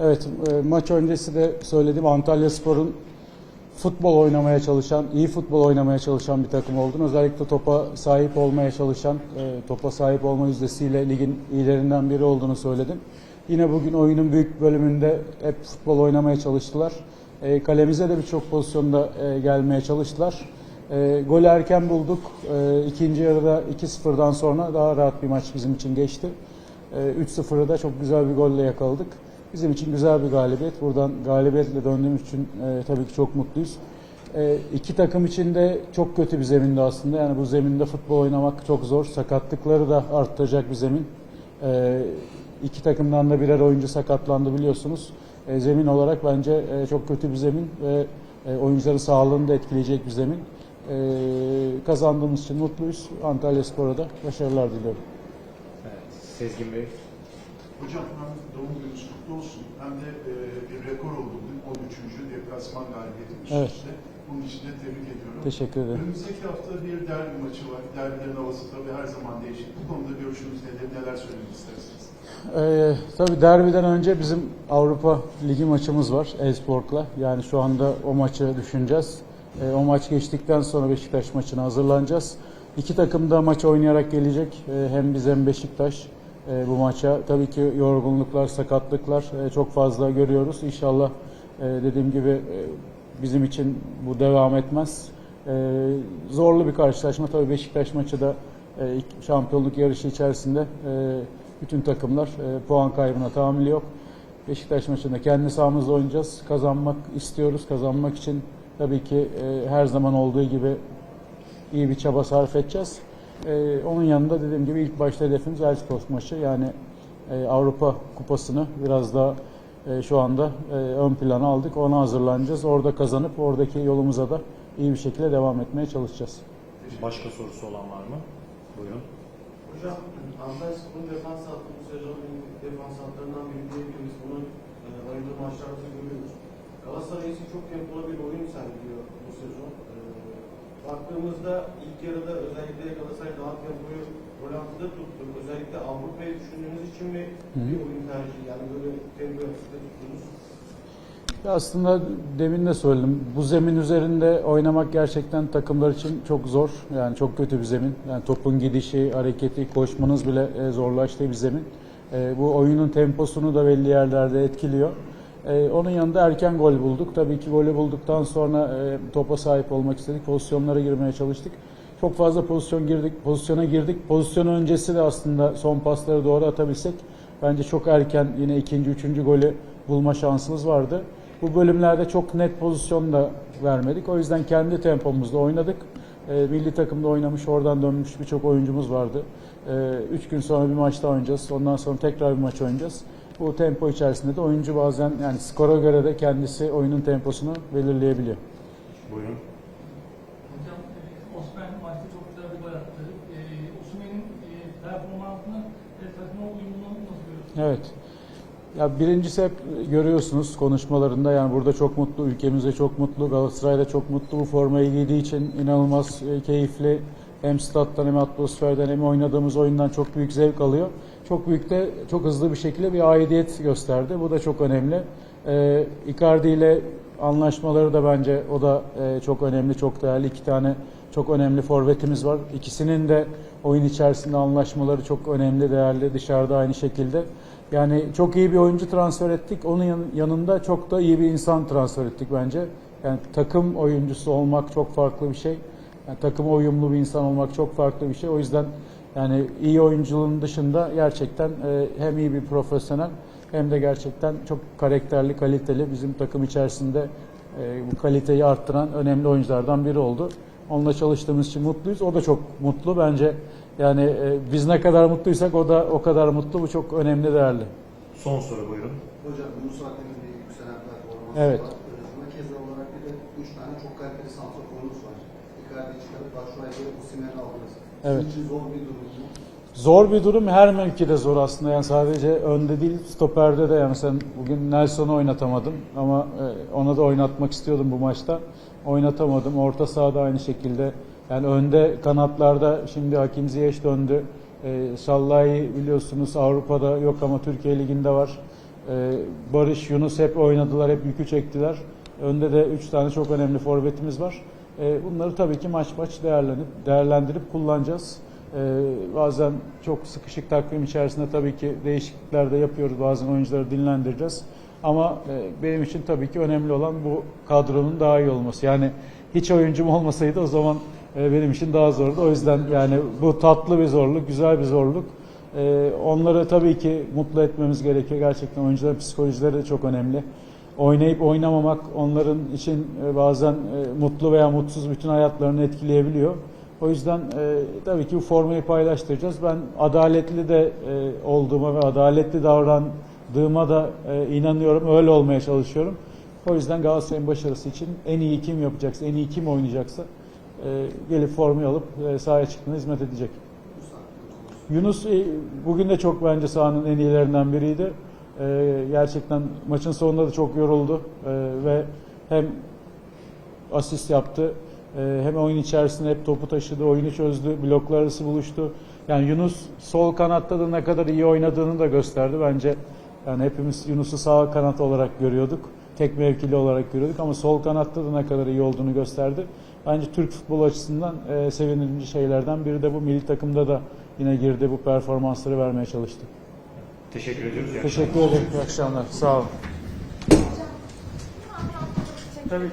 Evet, e, maç öncesi de söyledim Antalya Spor'un futbol oynamaya çalışan, iyi futbol oynamaya çalışan bir takım olduğunu, özellikle topa sahip olmaya çalışan, e, topa sahip olma yüzdesiyle ligin iyilerinden biri olduğunu söyledim. Yine bugün oyunun büyük bölümünde hep futbol oynamaya çalıştılar. E, kalemize de birçok pozisyonda gelmeye çalıştılar. E, golü erken bulduk. E, ikinci yarıda 2-0'dan sonra daha rahat bir maç bizim için geçti. E, 3-0'ı da çok güzel bir golle yakaladık. Bizim için güzel bir galibiyet. Buradan galibiyetle döndüğümüz için e, tabii ki çok mutluyuz. E, iki takım için de çok kötü bir zemindi aslında. Yani bu zeminde futbol oynamak çok zor. Sakatlıkları da arttıracak bir zemin. E, iki takımdan da birer oyuncu sakatlandı biliyorsunuz. E, zemin olarak bence e, çok kötü bir zemin ve e, oyuncuların sağlığını da etkileyecek bir zemin. E, kazandığımız için mutluyuz. Antalya Spor'a da başarılar diliyorum. Evet, Sezgin Bey. Hocam hem doğum gününüz kutlu olsun hem de e, bir rekor oldu bugün 13. deplasman galibiyeti üst Evet. üste. Bunun için de tebrik ediyorum. Teşekkür ederim. Önümüzdeki hafta bir derbi maçı var. Derbilerin havası tabii her zaman değişik. Bu konuda görüşünüz nedir? Neler söylemek istersiniz? Ee, tabii derbiden önce bizim Avrupa Ligi maçımız var Elfsborg'la. Yani şu anda o maçı düşüneceğiz. Ee, o maç geçtikten sonra Beşiktaş maçına hazırlanacağız. İki takım da maç oynayarak gelecek. Ee, hem biz hem Beşiktaş e, bu maça. Tabii ki yorgunluklar, sakatlıklar e, çok fazla görüyoruz. İnşallah e, dediğim gibi e, bizim için bu devam etmez. E, zorlu bir karşılaşma. Tabii Beşiktaş maçı da e, şampiyonluk yarışı içerisinde e, bütün takımlar e, puan kaybına tahammülü yok. Beşiktaş maçında kendi sahamızda oynayacağız. Kazanmak istiyoruz. Kazanmak için tabii ki e, her zaman olduğu gibi iyi bir çaba sarf edeceğiz. E, onun yanında dediğim gibi ilk başta hedefimiz Elfsborg maçı. Yani e, Avrupa Kupası'nı biraz daha e, şu anda e, ön plana aldık. Ona hazırlanacağız. Orada kazanıp oradaki yolumuza da iyi bir şekilde devam etmeye çalışacağız. Başka sorusu olan var mı? Buyurun. Hocam Antalya Spor'un defans hattı bu sezonun defans hatlarından biri diyebiliriz. Bunu e, oynadığı maçlarda görüyoruz. Galatasaray için çok tempolu bir oyun sergiliyor bu sezon. E, baktığımızda ilk yarıda özellikle Galatasaray daha tempoyu rolantıda tuttu. Özellikle Avrupa'yı düşündüğünüz için mi Hı bir oyun tercihi? Yani böyle tempo yapıda tuttunuz. Ya aslında demin de söyledim. Bu zemin üzerinde oynamak gerçekten takımlar için çok zor. Yani çok kötü bir zemin. Yani topun gidişi, hareketi, koşmanız bile e, zorlaştığı bir zemin. E, Bu oyunun temposunu da belli yerlerde etkiliyor. E, Onun yanında erken gol bulduk. Tabii ki golü bulduktan sonra e, topa sahip olmak istedik. Pozisyonlara girmeye çalıştık. Çok fazla pozisyon girdik, pozisyona girdik. Pozisyon öncesi de aslında son pasları doğru atabilsek bence çok erken yine ikinci, üçüncü golü bulma şansımız vardı. Bu bölümlerde çok net pozisyon da vermedik. O yüzden kendi tempomuzda oynadık. E, milli takımda oynamış, oradan dönmüş birçok oyuncumuz vardı. E, üç gün sonra bir maçta oynayacağız. Ondan sonra tekrar bir maç oynayacağız. Bu tempo içerisinde de oyuncu bazen yani skora göre de kendisi oyunun temposunu belirleyebiliyor. Buyurun. Hocam e, Osman maçta çok güzel bir gol attı. E, Osman'ın e, performansını takıma uyumunu nasıl görüyorsunuz? Evet. Ya birincisi hep görüyorsunuz konuşmalarında yani burada çok mutlu, ülkemizde çok mutlu, Galatasaray'da çok mutlu bu formayı giydiği için inanılmaz e, keyifli. Hem stat'tan hem atmosferden hem oynadığımız oyundan çok büyük zevk alıyor. Çok büyük de çok hızlı bir şekilde bir aidiyet gösterdi. Bu da çok önemli. Ee, Icardi ile anlaşmaları da bence o da e, çok önemli, çok değerli. İki tane çok önemli forvetimiz var. İkisinin de oyun içerisinde anlaşmaları çok önemli, değerli. Dışarıda aynı şekilde. Yani çok iyi bir oyuncu transfer ettik. Onun yan- yanında çok da iyi bir insan transfer ettik bence. Yani takım oyuncusu olmak çok farklı bir şey. Yani takıma uyumlu bir insan olmak çok farklı bir şey. O yüzden yani iyi oyunculuğun dışında gerçekten e, hem iyi bir profesyonel hem de gerçekten çok karakterli, kaliteli bizim takım içerisinde e, bu kaliteyi arttıran önemli oyunculardan biri oldu. Onunla çalıştığımız için mutluyuz. O da çok mutlu bence. Yani e, biz ne kadar mutluysak o da o kadar mutlu. Bu çok önemli, değerli. Son soru buyurun. Hocam Yunus Akden'in bir yükselen performansı Evet. var. Ee, Buna kez olarak bir de 3 tane çok kaliteli santraforumuz var. Icardi'yi çıkarıp Başuay'ı Osimhen'i aldınız. Evet. Sizin zor bir durum mu? Zor bir durum her mevkide zor aslında yani sadece önde değil stoperde de yani sen bugün Nelson'u oynatamadım ama e, ona da oynatmak istiyordum bu maçta oynatamadım orta sahada aynı şekilde yani önde kanatlarda şimdi Hakim Ziyech döndü e, Sallai biliyorsunuz Avrupa'da yok ama Türkiye Ligi'nde var Ee, Barış, Yunus hep oynadılar, hep yükü çektiler. Önde de 3 tane çok önemli forvetimiz var. Ee, Bunları tabii ki maç maç değerlenip, değerlendirip kullanacağız. Ee, Bazen çok sıkışık takvim içerisinde tabii ki değişiklikler de yapıyoruz. Bazen oyuncuları dinlendireceğiz. Ama e, benim için tabii ki önemli olan bu kadronun daha iyi olması. Yani hiç oyuncum olmasaydı o zaman e, benim için daha zordu. O yüzden yani bu tatlı bir zorluk, güzel bir zorluk. E, Onları tabii ki mutlu etmemiz gerekiyor. Gerçekten oyuncuların psikolojileri de çok önemli. Oynayıp oynamamak onların için e, bazen e, mutlu veya mutsuz bütün hayatlarını etkileyebiliyor. O yüzden e, tabii ki bu formayı paylaştıracağız. Ben adaletli de e, olduğuma ve adaletli davrandığıma da e, inanıyorum. Öyle olmaya çalışıyorum. O yüzden Galatasaray'ın başarısı için en iyi kim yapacaksa, en iyi kim oynayacaksa e, gelip formayı alıp e, sahaya çıktığında hizmet edecek. Yunus e, bugün de çok bence sahanın en iyilerinden biriydi. E, Gerçekten maçın sonunda da çok yoruldu E, ve hem asist yaptı e, hem oyun içerisinde hep topu taşıdı, oyunu çözdü, bloklar arası buluştu. Yani Yunus sol kanatta da ne kadar iyi oynadığını da gösterdi. Bence yani hepimiz Yunus'u sağ kanat olarak görüyorduk. Tek mevkili olarak görüyorduk ama sol kanatta da ne kadar iyi olduğunu gösterdi. Bence Türk futbolu açısından e, sevinici şeylerden biri de bu milli takımda da yine girdi bu performansları vermeye çalıştı. Teşekkür ediyoruz. Teşekkür ederim. İyi akşamlar. Sağ olun. Tabii.